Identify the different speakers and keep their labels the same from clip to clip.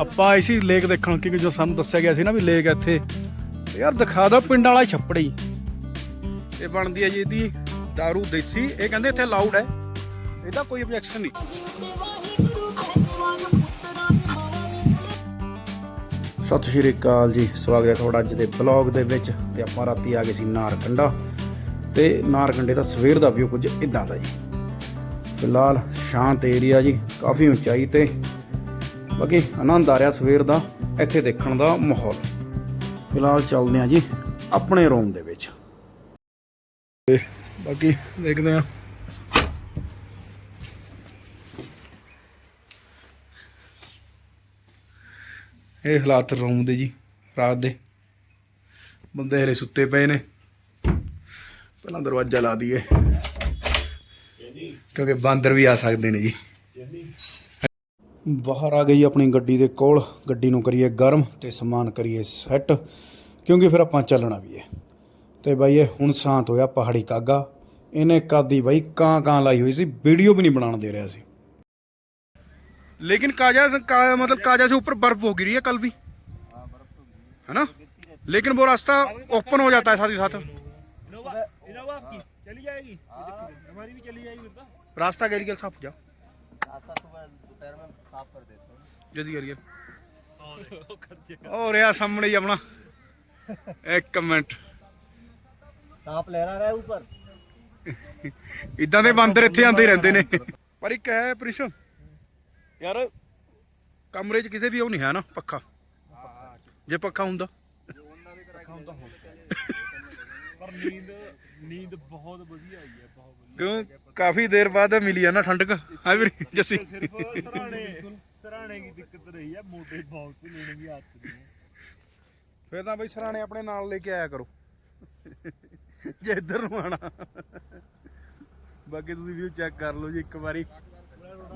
Speaker 1: ਆਪਾਂ ਇਸੀ ਲੇਕ ਦੇਖਣ ਕਿਉਂਕਿ ਜੋ ਸਾਨੂੰ ਦੱਸਿਆ ਗਿਆ ਸੀ ਨਾ ਵੀ ਲੇਕ ਇੱਥੇ। ਯਾਰ ਦਿਖਾ ਦਾ ਪਿੰਡ ਵਾਲਾ ਛੱਪੜੀ। ਇਹ ਬਣਦੀ ਹੈ ਜੀ ਇਹਦੀ दारू ਦੇਸੀ ਇਹ ਕਹਿੰਦੇ ਇੱਥੇ ਅਲਾਉਡ ਹੈ। ਇਹਦਾ ਕੋਈ ਆਬਜੈਕਸ਼ਨ ਨਹੀਂ। ਸਤਿ ਸ਼੍ਰੀ ਅਕਾਲ ਜੀ ਸਵਾਗਤ ਹੈ ਤੁਹਾਡਾ ਅੱਜ ਦੇ ਬਲੌਗ ਦੇ ਵਿੱਚ। ਤੇ ਆਪਾਂ ਰਾਤੀ ਆ ਗਏ ਸੀ ਨਾਰਕੰਡਾ। ਤੇ ਨਾਰਕੰਡੇ ਦਾ ਸਵੇਰ ਦਾ ਵਿਊ ਕੁਝ ਇਦਾਂ ਦਾ ਜੀ। ਫਿਲਹਾਲ ਸ਼ਾਂਤ ਏਰੀਆ ਜੀ, ਕਾਫੀ ਉਚਾਈ ਤੇ। ਬਾਕੀ ਆਨੰਦ ਆ ਰਿਹਾ ਸਵੇਰ ਦਾ, ਇੱਥੇ ਦੇਖਣ ਦਾ ਮਾਹੌਲ। ਫਿਲਹਾਲ ਚੱਲਦੇ ਆ ਜੀ ਆਪਣੇ ਰੂਮ ਦੇ ਵਿੱਚ। ਬਾਕੀ ਦੇਖਦੇ ਆ ਇਹ ਹਾਲਾਤ ਰੂਮ ਦੇ ਜੀ, ਰਾਤ ਦੇ। ਬੰਦੇ ਹਲੇ ਸੁੱਤੇ ਪਏ ਨੇ। ਪਹਿਲਾਂ ਦਰਵਾਜ਼ਾ ਲਾ ਦਈਏ ਕਿਉਂਕਿ ਬਾਂਦਰ ਵੀ ਆ ਸਕਦੇ ਨੇ ਜੀ ਬਾਹਰ ਆ ਗਈ ਆਪਣੀ ਗੱਡੀ ਦੇ ਕੋਲ ਗੱਡੀ ਨੂੰ ਕਰੀਏ ਗਰਮ ਤੇ ਸਮਾਨ ਕਰੀਏ ਸੈੱਟ ਕਿਉਂਕਿ ਫਿਰ ਆਪਾਂ ਚੱਲਣਾ ਵੀ ਹੈ ਤੇ ਬਾਈ ਇਹ ਹੁਣ ਸ਼ਾਂਤ ਹੋਇਆ ਪਹਾੜੀ ਕਾਗਾ ਇਹਨੇ ਕਾਦੀ ਬਾਈ ਕਾਂ ਕਾਂ ਲਾਈ ਹੋਈ ਸੀ ਵੀਡੀਓ ਵੀ ਨਹੀਂ ਬਣਾਉਣ ਦੇ ਰਿਹਾ ਸੀ लेकिन काजा से का, मतलब काजा से ऊपर बर्फ हो गिरी है कल भी है ना लेकिन वो रास्ता ओपन हो जाता है साथ ही साथ
Speaker 2: इनोवा इनोवा आपकी चली जाएगी कोई दिक्कत नहीं। हमारी भी चली जाएगी फिर तो
Speaker 1: रास्ता गैरियल साफ हो जा
Speaker 3: रास्ता सुबह दोपहर में साफ कर देते हैं
Speaker 1: जल्दी गैरियल और यार सामने ही अपना एक कमेंट
Speaker 3: सांप लहरा रहा है ऊपर
Speaker 1: ਇਦਾਂ ਦੇ ਬਾਂਦਰ ਇੱਥੇ ਆਉਂਦੇ ਹੀ ਰਹਿੰਦੇ ਨੇ ਪਰ ਇੱਕ ਹੈ ਪ੍ਰਿਸ਼ ਯਾਰ ਕਮਰੇ 'ਚ ਕਿਸੇ ਵੀ ਉਹ ਨਹੀਂ ਹੈ ਨਾ ਪੱਖਾ ਜੇ ਪੱਖਾ ਹੁੰਦਾ
Speaker 2: पर नींद ਨੀਂਦ ਬਹੁਤ ਵਧੀਆ ਆਈ ਹੈ ਬਹੁਤ ਵਧੀਆ।
Speaker 1: ਕਿਉਂ? ਕਾਫੀ ਦੇਰ ਬਾਅਦ ਮਿਲੀ ਆ ਨਾ ਠੰਡਕ। ਹਾਂ ਵੀਰ ਜੱਸੀ। ਸਿਰਫ ਸਰਾਣੇ ਸਰਾਣੇ ਦੀ ਦਿੱਕਤ ਰਹੀ ਆ ਮੋਢੇ ਬਹੁਤ ਲੈਣ ਦੀ ਹੱਥ ਬਾਕੀ ਤੁਸੀਂ ਵੀਡੀਓ ਚੈੱਕ ਕਰ ਲਓ ਜੀ ਇੱਕ ਵਾਰੀ।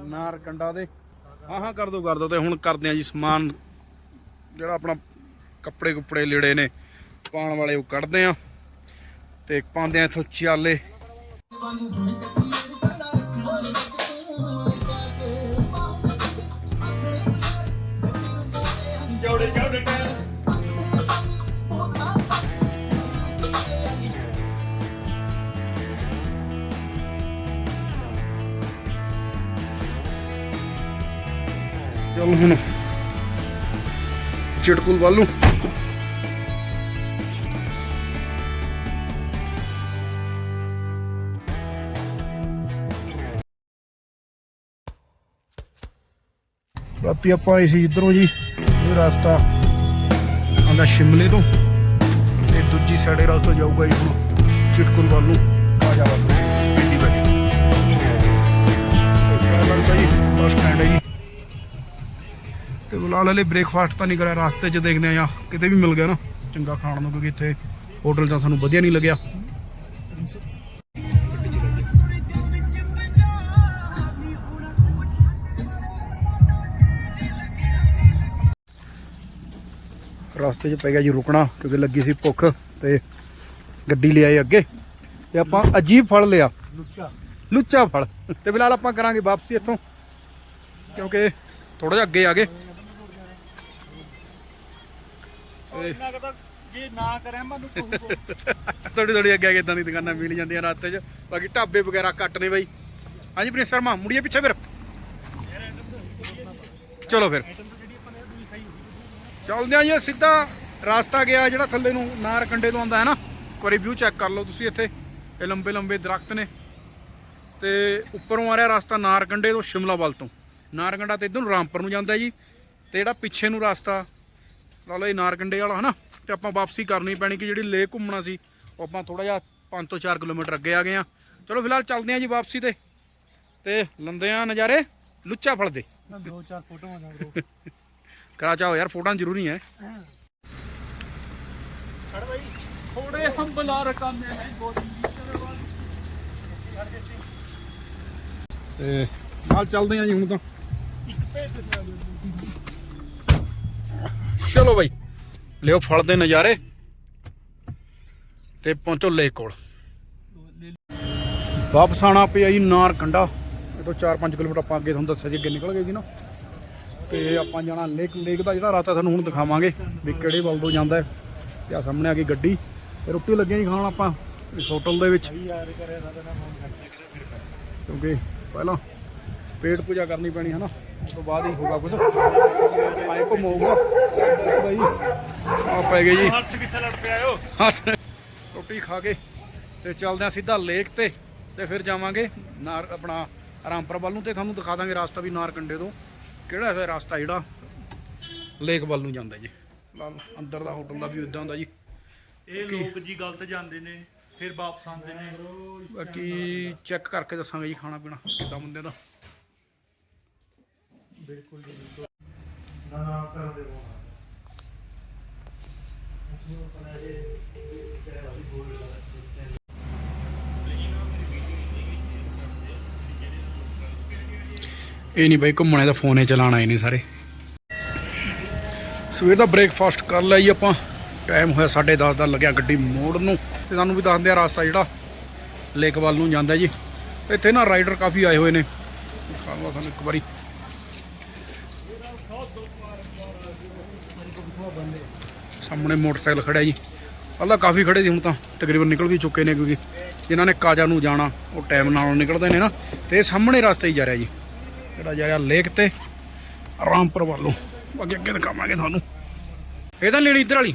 Speaker 1: ਨਾਰ ਕੰਡਾ ਦੇ। ਹਾਂ ਹਾਂ ਕਰ ਦੋ ਕਰ ਦੋ ਤੇ ਹੁਣ ਕਰਦੇ ਆ ਜੀ ਸਮਾਨ। ਜਿਹੜਾ ਆਪਣਾ ਕੱਪੜੇ ਕੁੱਪੜੇ ਲੀੜੇ ਨੇ ਪਾਉਣ ਵਾਲੇ ਉਹ ਕੱਢਦੇ ਆ ਤੇ ਪਾਉਂਦੇ ਆ ਇਥੋਂ ਚਾਲੇ
Speaker 2: ਚੌੜੇ ਚੌੜੇ
Speaker 1: ਚਲੋ ਹੁਣ ਚਟਕੁਲ ਵੱਲੋਂ ਰਾਤੀ ਆਪਾਂ ਆਏ ਸੀ ਇਧਰੋਂ ਜੀ, ਇਹ ਰਸਤਾ ਆਂਦਾ ਸ਼ਿਮਲੇ ਤੋਂ ਤੇ ਦੂਜੀ ਸਾਈਡੇ ਰਸਤਾ ਜਾਊਗਾ ਜੀ ਹੁਣ ਚਿਟਕੁਲ ਵੱਲ ਨੂੰ ਆ ਜਾ ਵੱਲ ਨੂੰ। ਬੀਜੀ ਬੈਠੀ ਜੀ, ਬੱਸ ਸਟੈਂਡ ਹੈ ਜੀ। ਤੇ ਫਿਲਹਾਲ ਹਲੇ ਬ੍ਰੇਕਫਾਸਟ ਤਾਂ ਨਹੀਂ ਕਰਿਆ, ਰਸਤੇ 'ਚ ਦੇਖਦੇ ਆ ਕਿਤੇ ਵੀ ਮਿਲ ਗਿਆ ਨਾ, ਚੰਗਾ ਖਾਣ ਨੂੰ, ਕਿਉਂਕਿ ਇੱਥੇ ਹੋਟਲ ਤਾਂ ਸਾਨੂੰ ਵਧੀਆ ਨਹੀਂ ਲੱਗਿਆ। ਰਸਤੇ 'ਚ ਪੈ ਗਿਆ ਜੀ ਰੁਕਣਾ ਕਿਉਂਕਿ ਲੱਗੀ ਸੀ ਭੁੱਖ ਤੇ ਗੱਡੀ ਲਿਆਏ ਅੱਗੇ। ਤੇ ਆਪਾਂ ਅਜੀਬ ਫਲ ਲਿਆ।
Speaker 2: ਲੁੱਚਾ।
Speaker 1: ਲੁੱਚਾ ਫਲ। ਤੇ ਬਿਲਾਲ ਆਪਾਂ ਕਰਾਂਗੇ ਵਾਪਸੀ ਇੱਥੋਂ ਕਿਉਂਕਿ ਥੋੜਾ ਜਿਹਾ ਅੱਗੇ ਆ ਗਏ।
Speaker 2: ਜੇ ਨਾ
Speaker 1: ਥੋੜੀ ਥੋੜੀ ਅੱਗੇ ਅੱਗੇ ਇਦਾਂ ਦੀ ਦੁਕਾਨਾਂ ਮਿਲ ਜਾਂਦੀਆਂ ਰਾਤੇ 'ਚ। ਬਾਕੀ ਢਾਬੇ ਵਗੈਰਾ ਕੱਟ ਨੇ ਬਾਈ। ਹਾਂਜੀ ਪ੍ਰਿੰਸ ਸ਼ਰਮਾ ਮੁੜੀਏ ਪਿੱਛੇ ਫਿਰ। ਚਲੋ ਫਿਰ। ਚੱਲਦੇ ਆ ਜੀ ਸਿੱਧਾ ਰਾਸਤਾ ਗਿਆ ਜਿਹੜਾ ਥੱਲੇ ਨੂੰ ਨਾਰ ਕੰਡੇ ਤੋਂ ਆਉਂਦਾ ਹੈ ਨਾ ਇੱਕ ਵਾਰੀ ਵਿਊ ਚੈੱਕ ਕਰ ਲਓ ਤੁਸੀਂ ਇੱਥੇ। ਇਹ ਲੰਬੇ ਲੰਬੇ ਦਰਖਤ ਨੇ। ਤੇ ਉੱਪਰੋਂ ਆ ਰਿਹਾ ਰਸਤਾ ਨਾਰ ਕੰਡੇ ਤੋਂ ਸ਼ਿਮਲਾ ਵੱਲ ਤੋਂ। ਨਾਰ ਕੰਡਾ ਤੇ ਇਧਰ ਨੂੰ ਰਾਮਪੁਰ ਨੂੰ ਜਾਂਦਾ ਜੀ। ਤੇ ਜਿਹੜਾ ਪਿੱਛੇ ਨੂੰ ਰਾਸਤਾ ਲਾ ਲਓ ਇਹ ਨਾਰ ਕੰਡੇ ਵਾਲਾ ਹਨਾ? ਤੇ ਆਪਾਂ ਵਾਪਸੀ ਕਰਨੀ ਪੈਣੀ ਕਿ ਜਿਹੜੀ ਲੇਕ ਘੁੰਮਣਾ ਸੀ ਉਹ ਆਪਾਂ ਥੋੜਾ ਜਿਹਾ 5 ਤੋਂ 4 ਕਿਲੋਮੀਟਰ ਅੱਗੇ ਆ ਗਏ ਆ ਚਲੋ ਫਿਲਹਾਲ ਚੱਲਦੇ ਆ ਜੀ ਵਾਪਸੀ ਤੇ। ਤੇ ਲੰਦੇ ਆ ਨਜ਼ਾਰੇ ਲੁੱਚਾ ਫਲਦੇ ਦੋ
Speaker 2: ਚਾਰ ਫੋਟੋਆਂ ਜਾਓ
Speaker 1: ਕਰਾ ਚਾਓ ਯਾਰ ਫੋਟਾਂ ਜ਼ਰੂਰੀ ਹੈ।
Speaker 2: ਖੜ ਬਈ। ਥੋੜੇ ਹੰਬਲਾ ਰਕਾਨੇ ਹੈ
Speaker 1: ਤੇ ਨਾਲ ਚੱਲਦੇ ਆ ਜੀ ਹੁਣ ਚਲੋ ਬਈ ਲਿਓ ਫਲ ਨਜ਼ਾਰੇ ਤੇ ਪਹੁੰਚੋ ਲੇਕ ਕੋਲ। ਵਾਪਸ ਆਣਾ ਪਿਆ ਜੀ ਨਾਰ ਕੰਡਾ ਇਹ ਤੋਂ 4-5 ਕਿਲੋਮੀਟਰ ਆਪਾਂ ਅੱਗੇ ਤੁਹਾਨੂੰ ਦੱਸਿਆ ਸੀ ਅੱਗੇ ਨਿਕਲ ਗਏ ਸੀ ਨਾ। ਤੇ ਆਪਾਂ ਜਾਣਾ ਲੇਕ ਲੇਕ ਦਾ ਜਿਹੜਾ ਰਸਤਾ ਤੁਹਾਨੂੰ ਹੁਣ ਦਿਖਾਵਾਂਗੇ ਵੀ ਕਿਹੜੇ ਵੱਲ ਤੋਂ ਜਾਂਦਾ ਹੈ। ਤੇ ਆ ਸਾਹਮਣੇ ਆ ਗਈ ਗੱਡੀ। ਤੇ ਰੋਟੀ ਲੱਗੀਆਂ ਜੀ ਖਾਣ ਆਪਾਂ ਇਸ ਹੋਟਲ ਦੇ ਵਿੱਚ। ਕਿਉਂਕਿ ਪਹਿਲਾਂ ਪੇਟ ਪੂਜਾ ਕਰਨੀ ਪੈਣੀ ਹੈ ਨਾ ਉਸ ਤੋਂ ਬਾਅਦ ਹੀ ਹੋਗਾ ਕੁਝ ਆਏ ਘੁੰਮੂਗਾ ਬਸ ਬਾਈ ਆ ਪੈ ਗਏ ਜੀ।
Speaker 2: ਹਰਚ ਕਿੱਥੇ ਲੜ ਪਿਆ ਓ?
Speaker 1: ਰੋਟੀ ਖਾ ਕੇ ਤੇ ਚੱਲਦੇ ਆ ਸਿੱਧਾ ਲੇਕ ਤੇ। ਤੇ ਫਿਰ ਜਾਵਾਂਗੇ ਨਾਰ ਆਪਣਾ ਰਾਮਪੁਰ ਵੱਲ ਨੂੰ ਤੇ ਤੁਹਾਨੂੰ ਦਿਖਾ ਦਾਂਗੇ ਰਸਤਾ ਵੀ ਨਾਰਕੰਡੇ ਤੋਂ। ਕਿਹੜਾ ਹੈ ਰਸਤਾ ਜਿਹੜਾ ਲੇਕ ਵੱਲ ਨੂੰ ਜਾਂਦਾ ਜੀ ਅੰਦਰ ਦਾ ਹੋਟਲ ਦਾ ਵੀ ਇਦਾਂ ਹੁੰਦਾ ਜੀ
Speaker 2: ਇਹ ਲੋਕ ਜੀ ਗਲਤ ਜਾਂਦੇ ਨੇ ਫਿਰ ਵਾਪਸ ਆਉਂਦੇ ਨੇ
Speaker 1: ਬਾਕੀ ਚੈੱਕ ਕਰਕੇ ਦੱਸਾਂਗੇ ਜੀ ਖਾਣਾ ਪੀਣਾ ਕਿੱਦਾਂ ਬੰਦੇ ਦਾ
Speaker 2: ਬਿਲਕੁਲ ਜੀ ਬਿਲਕੁਲ ਨਾ ਨਾ ਕਰ ਦੇ ਉਹ
Speaker 1: ਇਹ ਇਹ ਨਹੀਂ ਬਾਈ ਘੁੰਮਣੇ ਦਾ ਫੋਨ ਹੀ ਚਲਾਣਾ ਹੀ ਨਹੀਂ ਸਾਰੇ। ਸਵੇਰ ਦਾ ਬ੍ਰੇਕਫਾਸਟ ਕਰ ਲਿਆ ਜੀ ਆਪਾਂ। ਟਾਈਮ ਹੋਇਆ 10:30 ਦਾ, ਲੱਗਿਆ ਗੱਡੀ ਮੋੜ ਨੂੰ। ਤੇ ਤੁਹਾਨੂੰ ਵੀ ਦੱਸਦੇ ਆ ਰਸਤਾ ਜਿਹੜਾ ਲੇਕ ਵੱਲ ਨੂੰ ਜਾਂਦਾ ਜੀ। ਇੱਥੇ ਨਾ ਰਾਈਡਰ ਕਾਫੀ ਆਏ ਹੋਏ ਨੇ। ਦਿਖਾਉਂਗਾ ਤੁਹਾਨੂੰ ਇੱਕ ਵਾਰੀ। ਸਾਹਮਣੇ ਮੋਟਰਸਾਈਕਲ ਖੜਿਆ ਜੀ। ਪਹਿਲਾਂ ਕਾਫੀ ਖੜੇ ਸੀ ਹੁਣ ਤਾਂ, ਤਕਰੀਬਨ ਨਿਕਲ ਵੀ ਚੁੱਕੇ ਨੇ ਕਿਉਂਕਿ ਜਿਨ੍ਹਾਂ ਨੇ ਕਾਜਾ ਨੂੰ ਜਾਣਾ, ਉਹ ਟਾਈਮ ਨਾਲ ਨਿਕਲਦੇ ਨੇ ਨਾ। ਤੇ ਸਾਹਮਣੇ ਰਸਤਾ ਹੀ ਜਾ ਰਿਹਾ ਜੀ। ਜਿਹੜਾ ਜਾ ਰਿਹਾ ਲੇਕ ਤੇ ਰਾਮਪੁਰ ਵੱਲੋਂ। ਅੱਗੇ ਅੱਗੇ ਦਿਖਾਵਾਂਗੇ ਤੁਹਾਨੂੰ। ਇਹ ਤਾਂ ਲੈਣੀ ਇੱਧਰ ਵਾਲੀ।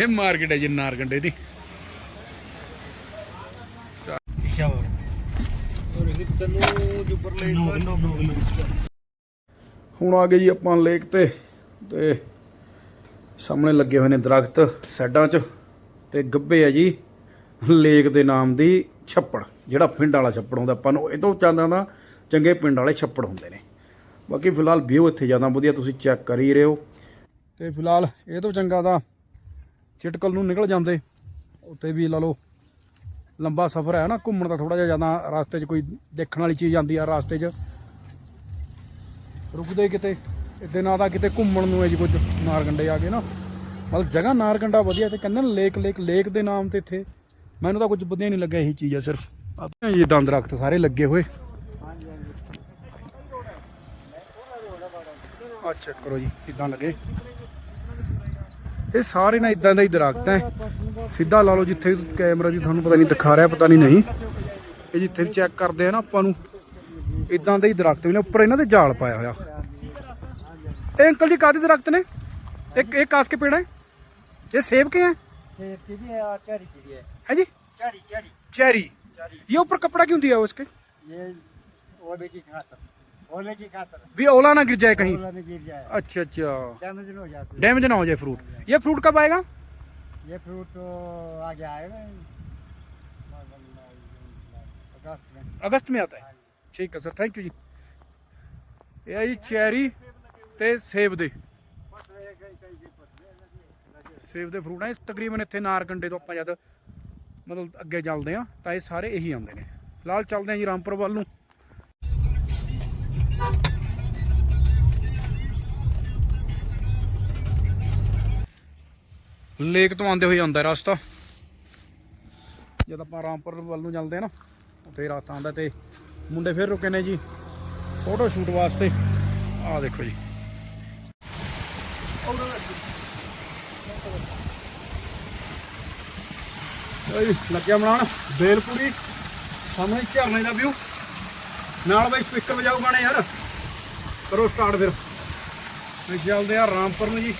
Speaker 1: ਇਹ ਮਾਰਕੀਟ ਹੈ ਜੀ ਨਾਰਗੰਡੇ ਦੀ। ਹੁਣ ਆ ਗਏ ਜੀ ਆਪਾਂ ਲੇਕ ਤੇ ਤੇ ਸਾਹਮਣੇ ਲੱਗੇ ਹੋਏ ਨੇ ਦਰਖਤ ਸਾਈਡਾਂ 'ਚ ਤੇ ਗੱਬੇ ਆ ਜੀ ਲੇਕ ਦੇ ਨਾਮ ਦੀ। ਛੱਪੜ, ਜਿਹੜਾ ਪਿੰਡ ਵਾਲਾ ਛੱਪੜ ਹੁੰਦਾ, ਆਪਾਂ ਨੂੰ ਇਹ ਤੋਂ ਚਾਹੁੰਦਾ ਨਾ ਚੰਗੇ ਪਿੰਡ ਵਾਲੇ ਛੱਪੜ ਹੁੰਦੇ ਨੇ। ਬਾਕੀ ਫਿਲਹਾਲ ਵਿਊ ਇੱਥੇ ਜ਼ਿਆਦਾ ਵਧੀਆ, ਤੁਸੀਂ ਚੈੱਕ ਕਰ ਹੀ ਰਹੇ ਹੋ। ਤੇ ਫਿਲਹਾਲ ਇਹ ਤੋਂ ਚੰਗਾ ਤਾਂ ਚਿਟਕਲ ਨੂੰ ਨਿਕਲ ਜਾਂਦੇ। ਉੱਥੇ ਵੀ ਲਾ ਲਓ, ਲੰਬਾ ਸਫ਼ਰ ਹੈ ਨਾ, ਘੁੰਮਣ ਦਾ ਥੋੜਾ ਜਿਹਾ ਜ਼ਿਆਦਾ ਰਸਤੇ 'ਚ ਕੋਈ ਦੇਖਣ ਵਾਲੀ ਚੀਜ਼ ਆਉਂਦੀ ਆ ਰਸਤੇ 'ਚ। ਰੁਕਦੇ ਕਿਤੇ ਇੱਥੇ ਨਾ ਤਾਂ ਕਿਤੇ ਘੁੰਮਣ ਨੂੰ ਹੈ ਜੀ ਕੁਝ ਨਾਰਗੰਡੇ ਆ ਗਏ ਨਾ। ਮਤਲਬ ਜਗ੍ਹਾ ਨਾਰਗੰਡਾ ਵਧੀਆ, ਤੇ ਕਹਿੰਦੇ ਨੇ ਲੇਕ ਲੇਕ ਲੇਕ ਦੇ ਨਾਮ ਤੇ ਇੱਥੇ ਮੈਨੂੰ ਤਾਂ ਕੁਝ ਪਤਾ ਨਹੀਂ ਲੱਗਿਆ ਇਹੀ ਚੀਜ਼ ਆ ਸਿਰਫ। ਆਪਣਾ ਇਹ ਦੰਦ ਰਖਤ ਸਾਰੇ ਲੱਗੇ ਹੋਏ। ਆ ਕਰੋ ਜੀ, ਕਿਦਾਂ ਲੱਗੇ। ਇਹ ਸਾਰੇ ਨਾ ਇਦਾਂ ਦਾ ਹੀ ਦਰਖਤ ਹੈ। ਸਿੱਧਾ ਲਾ ਲਓ ਜਿੱਥੇ ਕੈਮਰਾ ਜੀ ਤੁਹਾਨੂੰ ਪਤਾ ਨਹੀਂ ਦਿਖਾ ਰਿਹਾ, ਪਤਾ ਨਹੀਂ ਨਹੀਂ। ਇਹ ਜਿੱਥੇ ਵੀ ਚੈੱਕ ਕਰਦੇ ਆ ਨਾ ਆਪਾਂ ਨੂੰ, ਇਦਾਂ ਦਾ ਹੀ ਦਰਖਤ ਵੀ ਨਾ, ਉੱਪਰ ਇਹਨਾਂ ਦੇ ਜਾਲ ਪਾਇਆ ਹੋਇਆ। ਇਹ ਅੰਕਲ ਜੀ ਕਾਦੇ ਦਰਖਤ ਨੇ? ਇੱਕ ਇਹ ਕਾਸ ਕੇ ਪੇੜ ਹੈ? ਇਹ ਸੇਬ
Speaker 3: ਕੇ ਹੈ? है और चेरी की भी है
Speaker 1: है जी
Speaker 3: चेरी चेरी
Speaker 1: चेरी ये ऊपर कपड़ा क्यों दिया है उसके
Speaker 3: ये ओले की खातर ओले की खातर
Speaker 1: भी ओला ना गिर जाए कहीं
Speaker 3: ओला में गिर जाए
Speaker 1: अच्छा अच्छा
Speaker 3: डैमेज हो जाती है
Speaker 1: डैमेज ना हो जाए फ्रूट ये फ्रूट कब आएगा
Speaker 3: ये फ्रूट तो आगे आएगा अगस्त में
Speaker 1: अगस्त में आता है ठीक है सर थैंक यू जी ਇਹ ਆ ਜੀ ਚੈਰੀ ਤੇ ਸੇਬ ਦੇ ਸੇਬ ਦੇ ਫਰੂਟ ਆ ਇਹ ਤਕਰੀਬਨ ਇੱਥੇ ਨਾਰਕੰਡੇ ਤੋਂ ਆਪਾਂ ਜਦ ਮਤਲਬ ਅੱਗੇ ਚੱਲਦੇ ਆ, ਤਾਂ ਇਹ ਸਾਰੇ ਇਹੀ ਆਉਂਦੇ ਨੇ। ਫਿਲਹਾਲ ਚੱਲਦੇ ਆ ਜੀ ਰਾਮਪੁਰ ਵੱਲ ਨੂੰ। ਲੇਕ ਤੋਂ ਆਉਂਦੇ ਹੋਏ ਆਉਂਦਾ ਰਸਤਾ। ਜਦ ਆਪਾਂ ਰਾਮਪੁਰ ਵੱਲ ਨੂੰ ਚੱਲਦੇ ਆ ਨਾ, ਉੱਥੇ ਰਾਤ ਆਉਂਦਾ ਤੇ ਮੁੰਡੇ ਫਿਰ ਰੁਕੇ ਨੇ ਜੀ ਫੋਟੋ ਸ਼ੂਟ ਵਾਸਤੇ। ਆਹ ਦੇਖੋ ਜੀ। ਓਏ ਲੱਗਿਆ ਬਣਾਉਣ। ਬੇਲਪੂਰੀ। ਸਾਹਮਣੇ ਝਰਨੇ ਦਾ ਵਿਊ ਨਾਲ ਬਾਈ ਸਪੀਕਰ ਵਜਾਓ ਗਾਣੇ ਯਾਰ। ਕਰੋ ਸਟਾਰਟ ਫਿਰ। ਤੇ ਚੱਲਦੇ ਆ ਰਾਮਪੁਰ ਨੂੰ ਜੀ।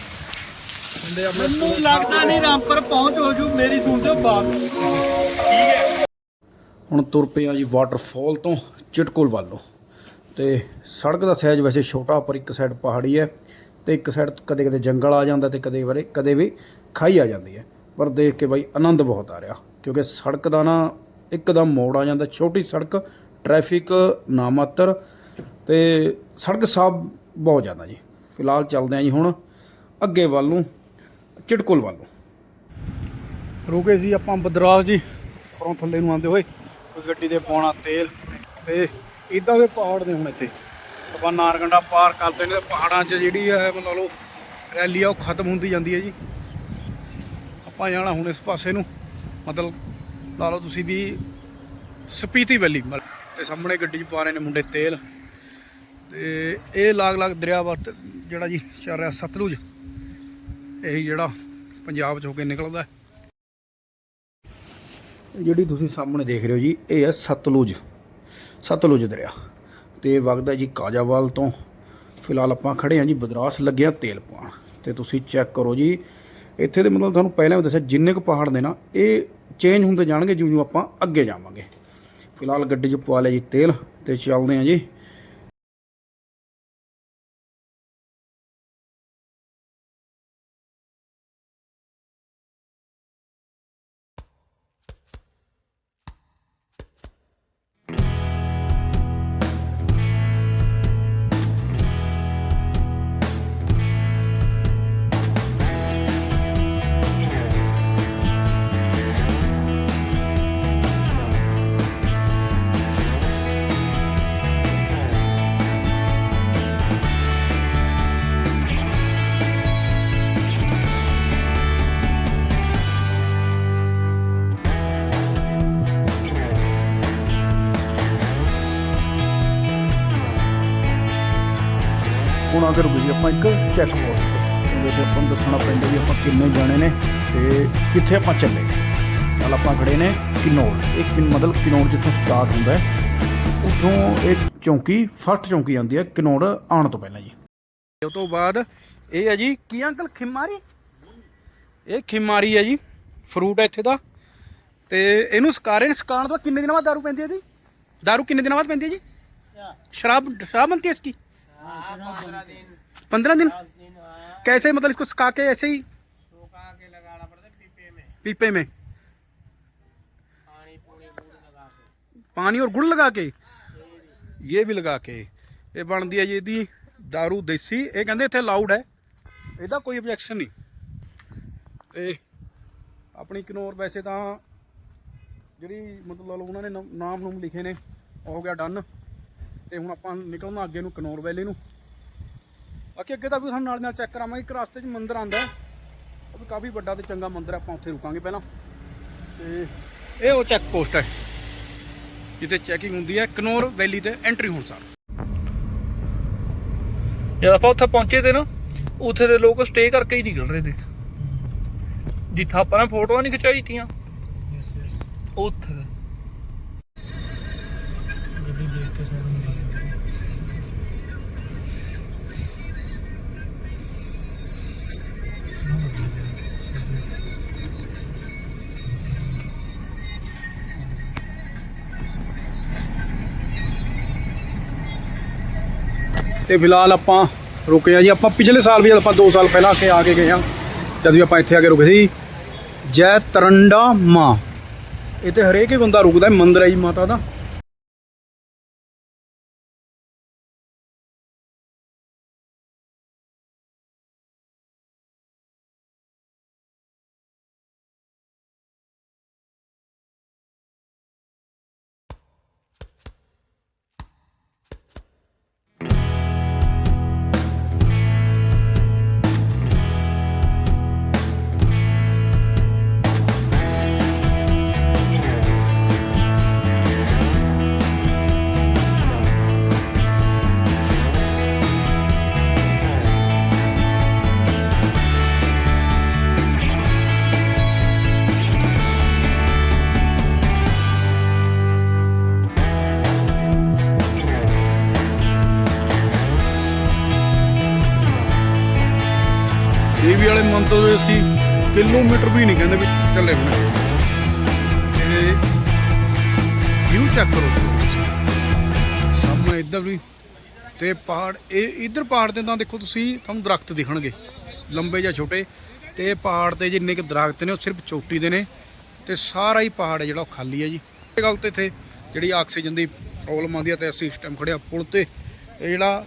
Speaker 1: ਮੁੰਡੇ ਆਪਣੇ
Speaker 2: ਮੈਨੂੰ ਲੱਗਦਾ ਨਹੀਂ ਰਾਮਪੁਰ ਪਹੁੰਚ ਹੋ ਜੂ ਮੇਰੀ ਸੁਣ ਦਿਓ ਬਾਤ।
Speaker 1: ਹੁਣ ਤੁਰ ਪਏ ਆ ਜੀ ਵਾਟਰਫਾਲ ਤੋਂ ਚਿਟਕੁਲ ਵੱਲੋਂ ਤੇ ਸੜਕ ਦਾ ਸਾਈਜ਼ ਵੈਸੇ ਛੋਟਾ ਪਰ ਇੱਕ ਸਾਈਡ ਪਹਾੜੀ ਹੈ ਤੇ ਇੱਕ ਸਾਈਡ ਕਦੇ ਕਦੇ ਜੰਗਲ ਆ ਜਾਂਦਾ ਤੇ ਕਦੇ ਵਾਰੇ ਕਦੇ ਵੀ ਖਾਈ ਆ ਜਾਂਦੀ ਹੈ। ਪਰ ਦੇਖ ਕੇ ਬਾਈ ਆਨੰਦ ਬਹੁਤ ਆ ਰਿਹਾ, ਕਿਉਂਕਿ ਸੜਕ ਦਾ ਨਾ ਇੱਕਦਮ ਮੋੜ ਆ ਜਾਂਦਾ, ਛੋਟੀ ਸੜਕ ਟ੍ਰੈਫਿਕ ਨਾ ਮਾਤਰ ਤੇ ਸੜਕ ਸਾਫ਼ ਬਹੁਤ ਜ਼ਿਆਦਾ ਜੀ। ਫਿਲਹਾਲ ਚੱਲਦੇ ਆ ਜੀ ਹੁਣ ਅੱਗੇ ਵੱਲ ਨੂੰ, ਚਿੜਕੁਲ ਵੱਲ ਨੂੰ। ਰੁਕੇ ਸੀ ਆਪਾਂ ਬਦਰਾਸ ਜੀ ਉੱਪਰੋਂ ਥੱਲੇ ਨੂੰ ਆਉਂਦੇ ਹੋਏ, ਕੋਈ ਗੱਡੀ ਦੇ ਪਾਉਣਾ, ਤੇਲ ਤੇ ਇਦਾਂ ਦੇ ਪਹਾੜ ਨੇ ਹੁਣ ਇੱਥੇ। ਆਪਾਂ ਨਾਰਗੰਡਾ ਪਾਰ ਕਰਦੇ ਨੇ ਪਹਾੜਾਂ 'ਚ ਜਿਹੜੀ ਹੈ ਮਤਲਬ ਰੈਲੀ ਆ, ਉਹ ਖਤਮ ਹੁੰਦੀ ਜਾਂਦੀ ਹੈ ਜੀ। ਆਪਾਂ ਜਾਣਾ ਹੁਣ ਇਸ ਪਾਸੇ ਨੂੰ। ਮਤਲਬ ਲਾ ਲਓ ਤੁਸੀਂ ਵੀ ਸਪੀਤੀ ਵੈਲੀ। ਮਤਲਬ ਤੇ ਸਾਹਮਣੇ ਗੱਡੀ 'ਚ ਪਾ ਰਹੇ ਨੇ ਮੁੰਡੇ ਤੇਲ। ਤੇ ਇਹ ਲਾਗ ਲਾਗ ਦਰਿਆ ਵਰਤ ਜਿਹੜਾ ਜੀ ਚੱਲ ਰਿਹਾ ਸਤਲੁਜ। ਇਹ ਜਿਹੜਾ ਪੰਜਾਬ 'ਚ ਹੋ ਕੇ ਨਿਕਲਦਾ। ਜਿਹੜੀ ਤੁਸੀਂ ਸਾਹਮਣੇ ਦੇਖ ਰਹੇ ਹੋ ਜੀ, ਇਹ ਹੈ ਸਤਲੁਜ। ਸਤਲੁਜ ਦਰਿਆ। ਤੇ ਵਗਦਾ ਜੀ ਕਾਜਾਵਾਲ ਤੋਂ। ਫਿਲਹਾਲ ਆਪਾਂ ਖੜੇ ਹਾਂ ਜੀ ਬਦਰਾਸ ਲੱਗਿਆ ਤੇਲ ਪਾਉਣ। ਤੇ ਤੁਸੀਂ ਚੈੱਕ ਕਰੋ ਜੀ ਇੱਥੇ ਦੇ ਮਤਲਬ ਤੁਹਾਨੂੰ ਪਹਿਲਾਂ ਵੀ ਦੱਸਿਆ, ਜਿੰਨੇ ਕੁ ਪਹਾੜ ਨੇ ਨਾ, ਇਹ ਚੇਂਜ ਹੁੰਦੇ ਜਾਣਗੇ ਜਿਉਂ ਜਿਉਂ ਆਪਾਂ ਅੱਗੇ ਜਾਵਾਂਗੇ। ਫਿਲਹਾਲ ਗੱਡੀ 'ਚ ਪਵਾ ਲਿਆ ਜੀ ਤੇਲ ਤੇ ਚੱਲਦੇ ਹਾਂ ਜੀ। ਮਾਈਕਲ ਚੈੱਕ ਪੋਸਟ ਉਹਦੇ ਤੇ ਆਪਾਂ ਦੱਸਣਾ ਪੈਂਦਾ ਵੀ ਆਪਾਂ ਕਿੰਨੇ ਜਾਣੇ ਨੇ ਤੇ ਕਿੱਥੇ ਆਪਾਂ ਚੱਲੇ। ਨਾਲ ਆਪਾਂ ਖੜੇ ਨੇ ਕਿਨੌਲ ਇਹ ਕਿ ਮਤਲਬ ਕਿਨੌਲ ਜਿੱਥੋਂ ਸਟਾਰਟ ਹੁੰਦਾ ਹੈ। ਉਥੋਂ ਇਹ ਚੌਂਕੀ ਫਸਟ ਚੌਂਕੀ ਆਉਂਦੀ ਹੈ ਕਿਨੌਲ ਆਉਣ ਤੋਂ ਪਹਿਲਾਂ ਜੀ। ਉਸ ਤੋਂ ਬਾਅਦ ਇਹ ਹੈ ਜੀ ਕੀ ਅੰਕਲ ਖਿਮਾਰੀ? ਇਹ ਖਿਮਾਰੀ ਹੈ ਜੀ ਫਰੂਟ ਹੈ ਇੱਥੇ ਦਾ। ਤੇ ਇਹਨੂੰ ਸਕਾਰਨ ਸਕਾਰਨ ਤੋਂ ਕਿੰਨੇ ਦਿਨਾਂ ਬਾਅਦ ਦਾਰੂ ਪੈਂਦੀ ਹੈ ਜੀ ਦਾਰੂ ਕਿੰਨੇ ਦਿਨਾਂ ਬਾਅਦ ਪੈਂਦੀ ਹੈ ਜੀ? ਸ਼ਰਾਬ ਸ਼ਰਾਬ ਬੰਦੀ ਇਸ ਕੀ? पंद्रह दिन कैसे मतलब इसको सुखा के ऐसे ही पीपे में पानी और गुड़ लगा के ये भी लगा के ਇਹ ਬਣਦੀ ਹੈ ਜੀ ਇਹਦੀ दारू ਦੇਸੀ ਇਹ ਕਹਿੰਦੇ ਇੱਥੇ ਲਾਊਡ ਹੈ ਇਹਦਾ ਕੋਈ ਆਬਜੈਕਸ਼ਨ ਨਹੀਂ ਤੇ ਆਪਣੀ ਕਨੌਰ ਵੈਸੇ ਤਾਂ ਜਿਹੜੀ ਮਤਲਬ ਲਾ ਲਓ ਉਹਨਾਂ ਨੇ ਨ- ਨਾਮ ਨੂਮ ਲਿਖੇ ਨੇ ਉਹ ਹੋ ਗਿਆ ਡਨ ਤੇ ਹੁਣ ਆਪਾਂ ਨਿਕਲਣਾ ਅੱਗੇ ਨੂੰ ਕਨੌਰ ਵੈਲੀ ਨੂੰ ਬਾਕੀ ਅੱਗੇ ਦਾ ਵੀ ਤੁਹਾਨੂੰ ਨਾਲ ਨਾਲ ਚੈੱਕ ਕਰਾਵਾਂਗੇ ਇੱਕ ਰਸਤੇ 'ਚ ਮੰਦਿਰ ਆਂਦਾ ਉਹ ਵੀ ਕਾਫੀ ਵੱਡਾ ਤੇ ਚੰਗਾ ਮੰਦਿਰ ਹੈ, ਆਪਾਂ ਉੱਥੇ ਰੁਕਾਂਗੇ ਪਹਿਲਾਂ। ਤੇ ਇਹ ਉਹ ਚੈੱਕ ਪੋਸਟ ਹੈ ਜਿੱਥੇ ਚੈਕਿੰਗ ਹੁੰਦੀ ਹੈ ਕਨੌਰ ਵੈਲੀ ਤੇ ਐਂਟਰੀ ਹੋਣ ਸਾਰ।
Speaker 2: ਜਦ ਆਪਾਂ ਉੱਥੇ ਪਹੁੰਚੇ ਤੇ ਨਾ ਉੱਥੇ ਦੇ ਲੋਕ ਸਟੇ ਕਰਕੇ ਹੀ ਨਿਕਲ ਰਹੇ ਤੇ ਜਿੱਥੇ ਆਪਾਂ ਨੇ ਫੋਟੋਆਂ ਨਹੀਂ ਖਿਚਾਈ ਤੀਆਂ। ਉੱਥੇ। ਗੱਡੀ ਦੇਖ ਕੇ ਸਾਰੇ
Speaker 1: ਤੇ ਫਿਲਹਾਲ ਆਪਾਂ ਰੁਕੇ ਆ ਜੀ ਆਪਾਂ ਪਿਛਲੇ ਸਾਲ ਵੀ ਆਪਾਂ 2 ਸਾਲ ਪਹਿਲਾਂ ਕੇ ਆ ਕੇ ਗਏ ਆ ਜਦ ਵੀ ਆਪਾਂ ਇੱਥੇ ਆ ਕੇ ਰੁਕੇ ਸੀ। ਜੈ ਤਰੰਡਾ ਮਾਂ। ਇੱਥੇ ਹਰੇਕ ਹੀ ਬੰਦਾ ਰੁਕਦਾ ਹੈ, ਮੰਦਿਰ ਹੈ ਜੀ ਮਾਤਾ ਦਾ। ਵਾਲੇ ਅਸੀਂ, ਕਿਲੋਮੀਟਰ ਵੀ ਨਹੀਂ ਕਹਿੰਦੇ ਵੀ ਚੱਲੇ ਹੋਣੇ। ਤੇ ਵਿਊ ਚੈੱਕ ਕਰੋ। ਸਾਹਮਣੇ ਇੱਧਰ ਵੀ, ਤੇ ਪਹਾੜ, ਇਹ ਇੱਧਰ ਪਹਾੜ ਤੇ ਤਾਂ ਦੇਖੋ ਤੁਸੀਂ, ਤੁਹਾਨੂੰ ਦਰਖਤ ਦਿਖਣਗੇ, ਲੰਬੇ ਜਾਂ ਛੋਟੇ। ਤੇ ਪਹਾੜ ਤੇ ਜਿੰਨੇ ਕਿ ਦਰਖਤ ਨੇ, ਉਹ ਸਿਰਫ ਚੋਟੀ ਦੇ ਨੇ। ਤੇ ਸਾਰਾ ਹੀ ਪਹਾੜ ਹੈ ਜਿਹੜਾ ਉਹ ਖਾਲੀ ਹੈ ਜੀ। ਇਹ ਗੱਲ ਤੇ ਇੱਥੇ ਜਿਹੜੀ ਆਕਸੀਜਨ ਦੀ ਪ੍ਰੋਬਲਮ ਆਉਂਦੀ ਹੈ ਤੇ ਅਸੀਂ ਇਸ ਟਾਈਮ ਖੜਿਆ ਪੁਲ ਤੇ। ਇਹ ਜਿਹੜਾ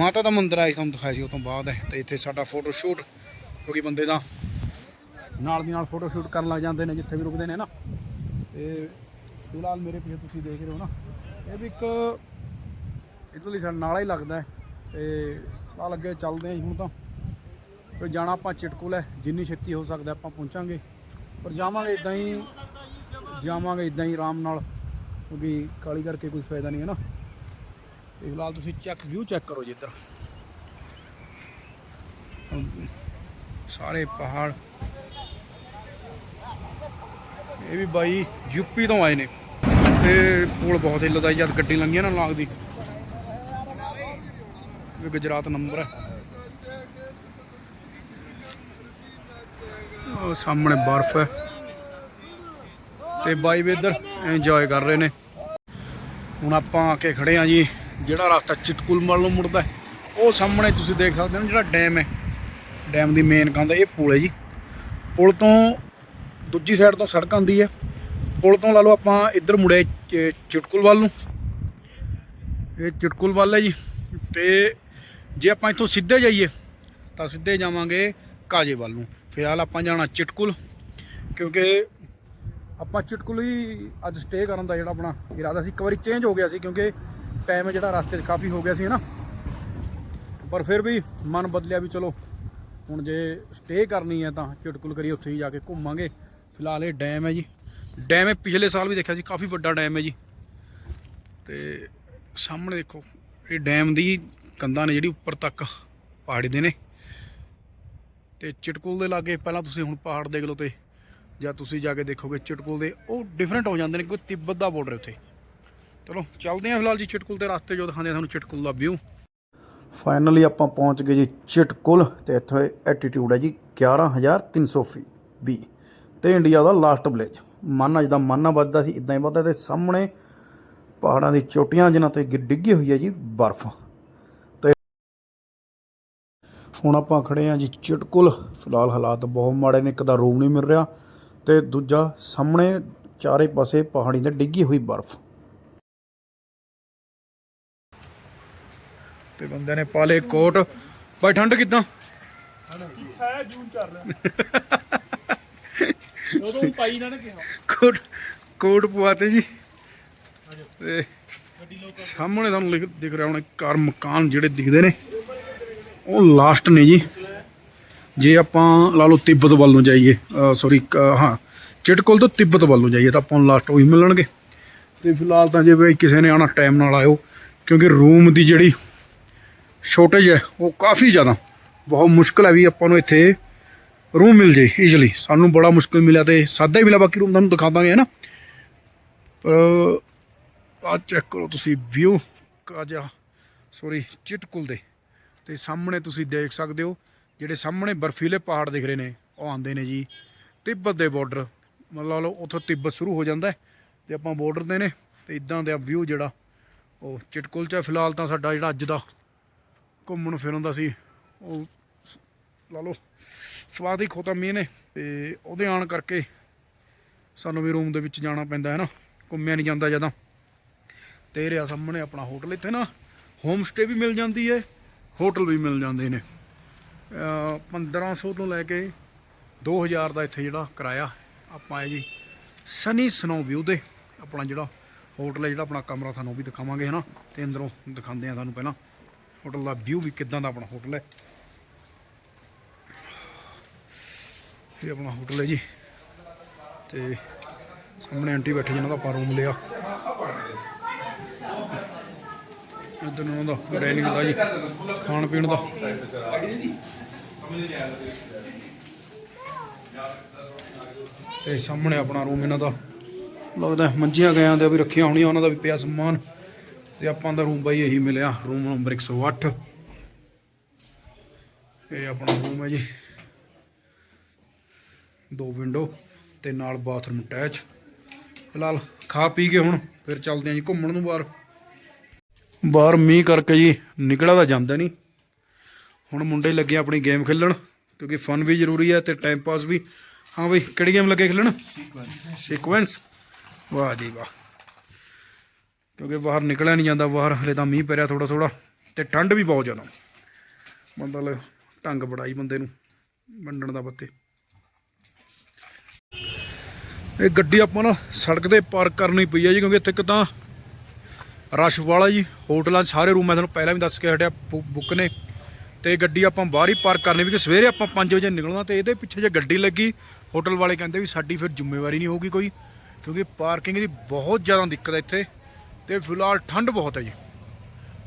Speaker 1: ਮਾਤਾ ਦਾ ਮੰਦਿਰ ਆਈ ਤੁਹਾਨੂੰ ਦਿਖਾਇਆ ਸੀ, ਉਹ ਤੋਂ ਬਾਅਦ ਹੈ। ਤੇ ਇੱਥੇ ਸਾਡਾ ਫੋਟੋ ਸ਼ੂਟ ਕਿਉਂਕਿ ਬੰਦੇ ਤਾਂ ਨਾਲ ਦੀ ਨਾਲ ਫੋਟੋ ਸ਼ੂਟ ਕਰਨ ਲੱਗ ਜਾਂਦੇ ਨੇ ਜਿੱਥੇ ਵੀ ਰੁਕਦੇ ਨੇ ਨਾ। ਤੇ ਫਿਲਹਾਲ ਮੇਰੇ ਪਿੱਛੇ ਤੁਸੀਂ ਦੇਖ ਰਹੇ ਹੋ ਨਾ। ਇਹ ਵੀ ਇੱਕ ਇਟਲੀ ਸਾਡਾ ਨਾਲਾ ਹੀ ਲੱਗਦਾ ਹੈ। ਤੇ ਨਾਲ ਅੱਗੇ ਚੱਲਦੇ ਹਾਂ ਜੀ ਹੁਣ ਤਾਂ। ਤੇ ਜਾਣਾ ਆਪਾਂ ਚਿਟਕੁਲ ਹੈ ਜਿੰਨੀ ਛੇਤੀ ਹੋ ਸਕਦਾ ਆਪਾਂ ਪਹੁੰਚਾਂਗੇ। ਪਰ ਜਾਵਾਂਗੇ ਇਦਾਂ ਹੀ, ਜਾਵਾਂਗੇ ਇਦਾਂ ਹੀ ਆਰਾਮ ਨਾਲ। ਕਿਉਂਕਿ ਕਾਲੀ ਕਰਕੇ ਕੋਈ ਫਾਇਦਾ ਨਹੀਂ ਹੈ ਨਾ। ਤੇ ਫਿਲਹਾਲ ਤੁਸੀਂ ਚੈੱਕ ਵਿਊ ਚੈੱਕ ਕਰੋ ਜੀ ਇੱਧਰ। ਸਾਰੇ ਪਹਾੜ। ਇਹ ਵੀ ਬਾਈ ਯੂਪੀ ਤੋਂ ਆਏ ਨੇ। ਤੇ ਪੁਲ ਬਹੁਤ ਹਿੱਲਦਾ ਸੀ ਜਦ ਗੱਡੀ ਲੰਘੀ ਨਾ ਲੱਗਦੀ ਇਹ ਗੁਜਰਾਤ ਨੰਬਰ ਹੈ। ਉਹ ਸਾਹਮਣੇ ਬਰਫ਼ ਹੈ। ਤੇ ਬਾਈ ਵੀ ਇੱਧਰ ਇੰਜੋਏ ਕਰ ਰਹੇ ਨੇ। ਹੁਣ ਆਪਾਂ ਆ ਕੇ ਖੜੇ ਆ ਜੀ, ਜਿਹੜਾ ਰਸਤਾ ਚਿਟਕੁਲ ਮਲ ਨੂੰ ਮੁੜਦਾ ਉਹ ਸਾਹਮਣੇ ਤੁਸੀਂ ਦੇਖ ਸਕਦੇ ਹੋ ਜਿਹੜਾ ਡੈਮ ਹੈ। ਡੈਮ ਦੀ ਮੇਨ ਕੰਧ ਇਹ ਪੁਲ ਹੈ ਜੀ। ਪੁਲ ਤੋਂ ਦੂਜੀ ਸਾਈਡ ਤੋਂ ਸੜਕ ਆਉਂਦੀ ਹੈ। ਪੁਲ ਤੋਂ ਲਾ ਲਓ ਆਪਾਂ ਇੱਧਰ ਮੁੜੇ ਚ- ਚਿਟਕੁਲ ਵੱਲ ਨੂੰ। ਇਹ ਚਿਟਕੁਲ ਵੱਲ ਹੈ ਜੀ। ਤੇ ਜੇ ਆਪਾਂ ਇੱਥੋਂ ਸਿੱਧੇ ਜਾਈਏ, ਤਾਂ ਸਿੱਧੇ ਜਾਵਾਂਗੇ ਕਾਜੇ ਵੱਲ ਨੂੰ। ਫਿਲਹਾਲ ਆਪਾਂ ਜਾਣਾ ਚਿਟਕੁਲ, ਕਿਉਂਕਿ ਆਪਾਂ ਚਿਟਕੁਲ ਹੀ ਅੱਜ ਸਟੇ ਕਰਨ ਦਾ ਜਿਹੜਾ ਆਪਣਾ ਇਰਾਦਾ ਸੀ। ਇੱਕ ਵਾਰੀ ਚੇਂਜ ਹੋ ਗਿਆ ਸੀ, ਕਿਉਂਕਿ ਟਾਈਮ ਜਿਹੜਾ ਰਸਤੇ 'ਚ ਕਾਫੀ ਹੋ ਗਿਆ ਸੀ ਨਾ? ਪਰ ਫਿਰ ਵੀ ਮਨ ਬਦਲਿਆ ਵੀ ਚਲੋ ਹੁਣ ਜੇ ਸਟੇ ਕਰਨੀ ਹੈ ਤਾਂ ਚਿਟਕੁਲ ਕਰੀ ਉੱਥੇ ਹੀ ਜਾ ਕੇ ਘੁੰਮਾਂਗੇ। ਫਿਲਹਾਲ ਇਹ ਡੈਮ ਹੈ ਜੀ। ਡੈਮ ਇਹ ਪਿਛਲੇ ਸਾਲ ਵੀ ਦੇਖਿਆ ਸੀ, ਕਾਫੀ ਵੱਡਾ ਡੈਮ ਹੈ ਜੀ। ਤੇ ਸਾਹਮਣੇ ਦੇਖੋ, ਇਹ ਡੈਮ ਦੀ ਕੰਧਾਂ ਨੇ ਜਿਹੜੀ ਉੱਪਰ ਤੱਕ ਪਹਾੜੀ ਦੇ ਨੇ। ਤੇ ਚਿਟਕੁਲ ਦੇ ਲਾਗੇ ਪਹਿਲਾਂ ਤੁਸੀਂ ਹੁਣ ਪਹਾੜ ਦੇਖ ਲਓ ਤੇ, ਜਾਂ ਤੁਸੀਂ ਜਾ ਕੇ ਦੇਖੋਗੇ, ਚਿਟਕੁਲ ਦੇ ਉਹ ਡਿਫਰੈਂਟ ਹੋ ਜਾਂਦੇ ਨੇ ਕੋਈ ਤਿੱਬਤ ਦਾ ਬਾਰਡਰ ਉੱਥੇ। ਚਲੋ, ਚੱਲਦੇ ਹਾਂ ਫਿਲਹਾਲ ਜੀ ਚਿਟਕੁਲ ਦੇ ਰਸਤੇ ਜੋ ਦਿਖਾਉਂਦੇ ਆ ਤੁਹਾਨੂੰ ਚਿਟਕੁਲ ਦਾ ਵਿਊ ਫਾਈਨਲੀ ਆਪਾਂ ਪਹੁੰਚ ਗਏ ਜੀ ਚਿਟਕੁਲ ਤੇ ਇੱਥੇ ਐਟੀਟਿਊਡ ਹੈ ਜੀ 11300 ਫੀ ਵੀ ਤੇ ਇੰਡੀਆ ਦਾ ਲਾਸਟ ਵਿਲੇਜ ਮਾਨਾ ਜਿੱਦਾਂ ਮਾਨਾ ਵੱਜਦਾ ਸੀ, ਇਦਾਂ ਹੀ ਵੱਜਦਾ ਤੇ ਸਾਹਮਣੇ ਪਹਾੜਾਂ ਦੀ ਚੋਟੀਆਂ ਜਿਨ੍ਹਾਂ ਤੇ ਗਿ- ਡਿੱਗੀ ਹੋਈ ਹੈ ਜੀ ਬਰਫ਼। ਤੇ ਹੁਣ ਆਪਾਂ ਖੜੇ ਆ ਜੀ ਚਿਟਕੁਲ ਫਿਲਹਾਲ ਹਾਲਾਤ ਬਹੁਤ ਮਾੜੇ ਨੇ, ਇੱਕ ਤਾਂ ਰੂਮ ਨਹੀਂ ਮਿਲ ਰਿਹਾ ਤੇ ਦੂਜਾ ਸਾਹਮਣੇ ਚਾਰੇ ਪਾਸੇ ਪਹਾੜੀ ਤੇ ਡਿੱਗੀ ਹੋਈ ਬਰਫ਼। ਤੇ ਬੰਦਿਆਂ ਨੇ ਪਾਲੇ ਕੋਟ। ਭਾਈ ਠੰਡ ਕਿਦਾਂ?
Speaker 2: ਹੈ ਜੂਨ ਚੱਲ ਰਿਹਾ ਉਦੋਂ ਪਾਈ ਨਾ ਨਾ ਕਿਹਾ
Speaker 1: ਕੋਟ ਕੋਟ ਪਵਾਤੇ ਜੀ। ਤੇ ਸਾਹਮਣੇ ਤੁਹਾਨੂੰ ਦਿਖ ਰਿਹਾ ਹੁਣ ਘਰ, ਮਕਾਨ ਜਿਹੜੇ ਦਿਖਦੇ ਨੇ। ਉਹ ਲਾਸਟ ਨੇ ਜੀ। ਜੇ ਆਪਾਂ ਲਾ ਲਓ ਤਿੱਬਤ ਵੱਲ ਨੂੰ ਜਾਈਏ ਸੌਰੀ ਹਾਂ, ਚਿਟਕੁਲ ਤੋਂ ਤਿੱਬਤ ਵੱਲ ਨੂੰ ਜਾਈਏ ਤਾਂ ਆਪਾਂ ਨੂੰ ਲਾਸਟ ਉਹੀ ਮਿਲਣਗੇ। ਤੇ ਫਿਲਹਾਲ ਤਾਂ ਜੇ ਵੀ ਕਿਸੇ ਨੇ ਆਉਣਾ ਟਾਈਮ ਨਾਲ ਆਇਓ, ਕਿਉਂਕਿ ਰੂਮ ਦੀ ਜਿਹੜੀ ਸ਼ੋਰਟੇਜ ਹੈ, ਉਹ ਕਾਫੀ ਜ਼ਿਆਦਾ। ਬਹੁਤ ਮੁਸ਼ਕਲ ਹੈ ਵੀ ਆਪਾਂ ਨੂੰ ਇੱਥੇ ਰੂਮ ਮਿਲ ਜੇ ਈਜ਼ੀਲੀ ਸਾਨੂੰ ਬੜਾ ਮੁਸ਼ਕਲ ਮਿਲਿਆ ਤੇ ਸਾਦਾ ਹੀ ਮਿਲਿਆ, ਬਾਕੀ ਰੂਮ ਤੁਹਾਨੂੰ ਦਿਖਾ ਦਾਂਗੇ ਹੈ ਨਾ ਪਰ ਆ ਚੈੱਕ ਕਰੋ ਤੁਸੀਂ ਵਿਊ ਕਾਜਾ ਸੌਰੀ ਚਿਟਕੁਲ ਦੇ। ਤੇ ਸਾਹਮਣੇ ਤੁਸੀਂ ਦੇਖ ਸਕਦੇ ਹੋ, ਜਿਹੜੇ ਸਾਹਮਣੇ ਬਰਫੀਲੇ ਪਹਾੜ ਦਿਖ ਰਹੇ ਨੇ, ਉਹ ਆਉਂਦੇ ਨੇ ਜੀ। ਤਿੱਬਤ ਦੇ ਬਾਰਡਰ ਮਤਲਬ ਲਓ ਉੱਥੋਂ ਤਿੱਬਤ ਸ਼ੁਰੂ ਹੋ ਜਾਂਦਾ ਹੈ, ਤੇ ਆਪਾਂ ਬਾਰਡਰ ਦੇ ਨੇ, ਤੇ ਇਦਾਂ ਦਾ ਵਿਊ ਜਿਹੜਾ, ਉਹ ਚਿਟਕੁਲ ਚ ਹੈ। ਫਿਲਹਾਲ ਤਾਂ ਸਾਡਾ ਜਿਹੜਾ ਅੱਜ ਦਾ ਘੁੰਮਣ ਫਿਰਨ ਦਾ ਸੀ। ਉਹ ਲਾ ਲਓ, ਸਵਾਦ ਹੀ ਖੋਤਾ ਨੇ ਤੇ ਉਹਦੇ ਆਣ ਕਰਕੇ ਸਾਨੂੰ ਵੀ ਰੂਮ ਦੇ ਵਿੱਚ ਜਾਣਾ ਪੈਂਦਾ ਹੈ ਨਾ। ਘੁੰਮਿਆ ਨਹੀਂ ਜਾਂਦਾ ਜਦੋਂ ਤੇ ਇਹ ਸਾਹਮਣੇ ਆਪਣਾ ਹੋਟਲ ਇੱਥੇ ਨਾ ਹੋਮ ਸਟੇ ਵੀ ਮਿਲ ਜਾਂਦੀ ਹੈ ਹੋਟਲ ਵੀ ਮਿਲ ਜਾਂਦੇ ਨੇ। ਅਹ 1500 ਤੋਂ ਲੈ ਕੇ 2000 ਦਾ ਇੱਥੇ ਜਿਹੜਾ ਕਿਰਾਇਆ ਆਪਾਂ ਹੈ ਜੀ ਸਨੀ ਸਨੋ ਵਿਊ ਦੇ ਆਪਣਾ ਜਿਹੜਾ ਹੋਟਲ ਹੈ, ਜਿਹੜਾ ਆਪਣਾ ਕਮਰਾ ਤੁਹਾਨੂੰ ਉਹ ਵੀ ਦਿਖਾਵਾਂਗੇ ਹਨਾ ਤੇ ਅੰਦਰੋਂ ਦਿਖਾਉਂਦੇ ਆ ਤੁਹਾਨੂੰ ਪਹਿਲਾਂ। ਹੋਟਲ ਦਾ ਵਿਊ ਵੀ ਕਿੱਦਾਂ ਦਾ ਆਪਣਾ ਹੋਟਲ ਹੈ। ਇਹ ਆਪਣਾ ਹੋਟਲ ਹੈ ਜੀ। ਤੇ ਸਾਹਮਣੇ ਆਂਟੀ ਬੈਠੀ ਜਿਹਨਾਂ ਦਾ ਆਪਾਂ ਰੂਮ ਲਿਆ। ਇੱਧਰ ਉਹਨਾਂ ਦਾ ਡਾਈਨਿੰਗ ਦਾ ਜੀ, ਖਾਣ ਪੀਣ ਦਾ। ਤੇ ਸਾਹਮਣੇ ਆਪਣਾ ਰੂਮ ਇਹਨਾਂ ਦਾ। ਲੱਗਦਾ ਮੰਜੀਆਂ ਗਿਆਂ ਦੇ ਵੀ ਰੱਖੀਆਂ ਹੋਣੀਆਂ, ਉਹਨਾਂ ਦਾ ਵੀ ਪਿਆ ਸਮਾਨ। ਤੇ ਆਪਾਂ ਦਾ ਰੂਮ ਬਾਈ ਇਹੀ ਮਿਲਿਆ ਰੂਮ ਨੰਬਰ 108 ਇਹ ਆਪਣਾ ਰੂਮ ਹੈ ਜੀ। ਦੋ ਵਿੰਡੋ ਤੇ ਨਾਲ ਬਾਥਰੂਮ ਅਟੈਚ ਫਿਲਹਾਲ ਖਾ ਪੀ ਕੇ ਹੁਣ ਫਿਰ ਚੱਲਦੇ ਆਂ ਜੀ ਘੁੰਮਣ ਨੂੰ ਬਾਹਰ। ਬਾਹਰ ਮੀਂਹ ਕਰਕੇ ਜੀ ਨਿਕਲਿਆ ਤਾਂ ਜਾਂਦਾ ਨਹੀਂ। ਹੁਣ ਮੁੰਡੇ ਲੱਗੇ ਆਪਣੀ ਗੇਮ ਖੇਲਣ ਕਿਉਂਕਿ ਫਨ ਵੀ ਜ਼ਰੂਰੀ ਹੈ ਤੇ ਟਾਈਮ ਪਾਸ ਵੀ। ਹਾਂ ਬਈ ਕਿਹੜੀ ਗੇਮ ਲੱਗੇ ਖੇਲਣ? ਸੀਕੁਐਂਸ ਵਾਹ ਜੀ ਵਾਹ। ਕਿਉਂਕਿ ਬਾਹਰ ਨਿਕਲਿਆ ਨਹੀਂ ਜਾਂਦਾ, ਬਾਹਰ ਹਲੇ ਤਾਂ ਮੀਂਹ ਪੈ ਰਿਹਾ ਥੋੜਾ ਥੋੜਾ ਤੇ ਠੰਡ ਵੀ ਬਹੁਤ ਜ਼ਿਆਦਾ। ਮਤਲਬ ਢੰਗ ਬੜਾਈ ਬੰਦੇ ਨੂੰ, ਵੰਡਣ ਦਾ ਬੱਤੇ ਇਹ ਗੱਡੀ ਆਪਾਂ ਨਾ ਸੜਕ ਤੇ ਪਾਰਕ ਕਰਨੀ ਪਈ ਹੈ ਜੀ, ਕਿਉਂਕਿ ਇੱਥੇ ਇੱਕ ਤਾਂ ਰਸ਼ ਵਾਲਾ ਜੀ, ਹੋਟਲਾਂ ਸਾਰੇ ਰੂਮ ਮੈਂ ਤੁਹਾਨੂੰ ਪਹਿਲਾਂ ਵੀ ਦੱਸ ਕੇ ਹਟਿਆ ਬੁੱਕ ਨੇ। ਤੇ ਗੱਡੀ ਆਪਾਂ ਬਾਹਰ ਹੀ ਪਾਰਕ ਕਰਨੀ ਵੀ ਸਵੇਰੇ ਆਪਾਂ 5 ਵਜੇ ਨਿਕਲਣਾ, ਤੇ ਇਹਦੇ ਪਿੱਛੇ ਜੇ ਗੱਡੀ ਲੱਗੀ, ਹੋਟਲ ਵਾਲੇ ਕਹਿੰਦੇ ਵੀ ਸਾਡੀ ਫਿਰ ਜ਼ਿੰਮੇਵਾਰੀ ਨਹੀਂ ਹੋਊਗੀ ਕੋਈ, ਕਿਉਂਕਿ ਪਾਰਕਿੰਗ ਦੀ ਬਹੁਤ ਜ਼ਿਆਦਾ ਦਿੱਕਤ ਹੈ ਇੱਥੇ। ਤੇ ਫਿਲਹਾਲ ਠੰਡ ਬਹੁਤ ਹੈ ਜੀ।